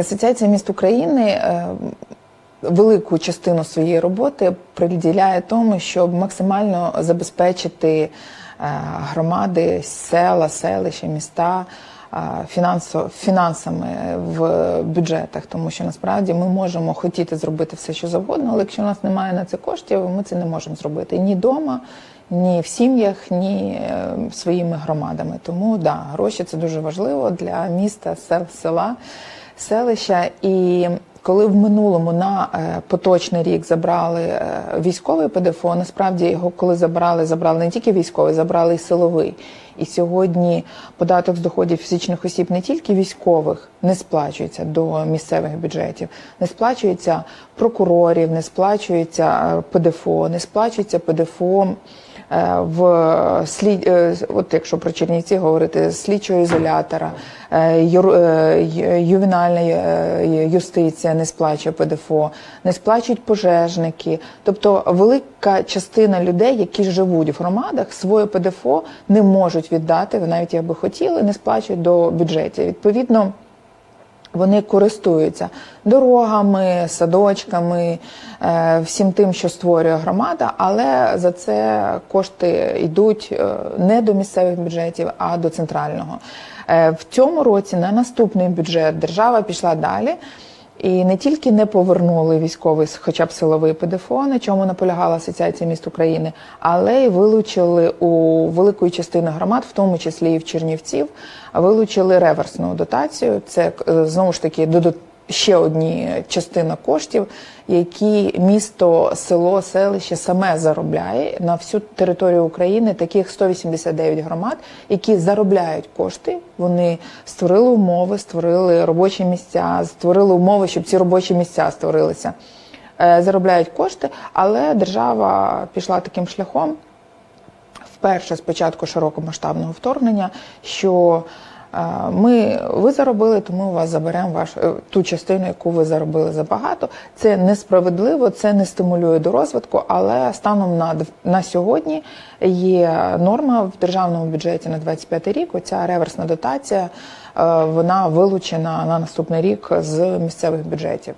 Асоціація міст України е, велику частину своєї роботи приділяє тому, щоб максимально забезпечити е, громади, села, селища, міста е, фінансами в бюджетах, тому що насправді ми можемо хотіти зробити все, що завгодно, але якщо у нас немає на це коштів, ми це не можемо зробити ні вдома, ні в сім'ях, ні своїми громадами. Тому да, гроші це дуже важливо для міста, сел, села, селища. І коли в минулому на е, поточний рік забрали е, військовий ПДФО, насправді його коли забрали, забрали не тільки військовий, забрали і силовий. І сьогодні податок з доходів фізичних осіб не тільки військових не сплачується до місцевих бюджетів, не сплачується прокурорів, не сплачується е, ПДФО, не сплачується ПДФО в слід, е, от якщо про Чернівці говорити, слідчого ізолятора, е, юр- е, ювенальна е, юстиція не сплачує ПДФО, не сплачують пожежники. Тобто велика частина людей, які живуть в громадах, своє ПДФО не можуть віддати, навіть якби хотіли, не сплачують до бюджетів. Відповідно. Вони користуються дорогами, садочками, е, всім тим, що створює громада, але за це кошти йдуть е, не до місцевих бюджетів, а до центрального. Е, В цьому році на наступний бюджет держава пішла далі. І не тільки не повернули військовий, хоча б силовий ПДФО, на чому наполягала Асоціація міст України, але й вилучили у великої частини громад, в тому числі і в Чернівців, вилучили реверсну дотацію. Це е, знову ж таки додат- ще одні частина коштів, які місто, село, селище саме заробляє на всю територію України. Таких 189 громад, які заробляють кошти. Вони створили умови, створили робочі місця, створили умови, щоб ці робочі місця створилися. Е, Заробляють кошти, але держава пішла таким шляхом вперше з початку широкомасштабного вторгнення, що ми ви заробили, тому у вас заберемо ваш е, ту частину, яку ви заробили забагато. Це несправедливо, це не стимулює до розвитку. Але станом на на сьогодні є норма в державному бюджеті на 25 рік. Оця реверсна дотація е, вона вилучена на наступний рік з місцевих бюджетів.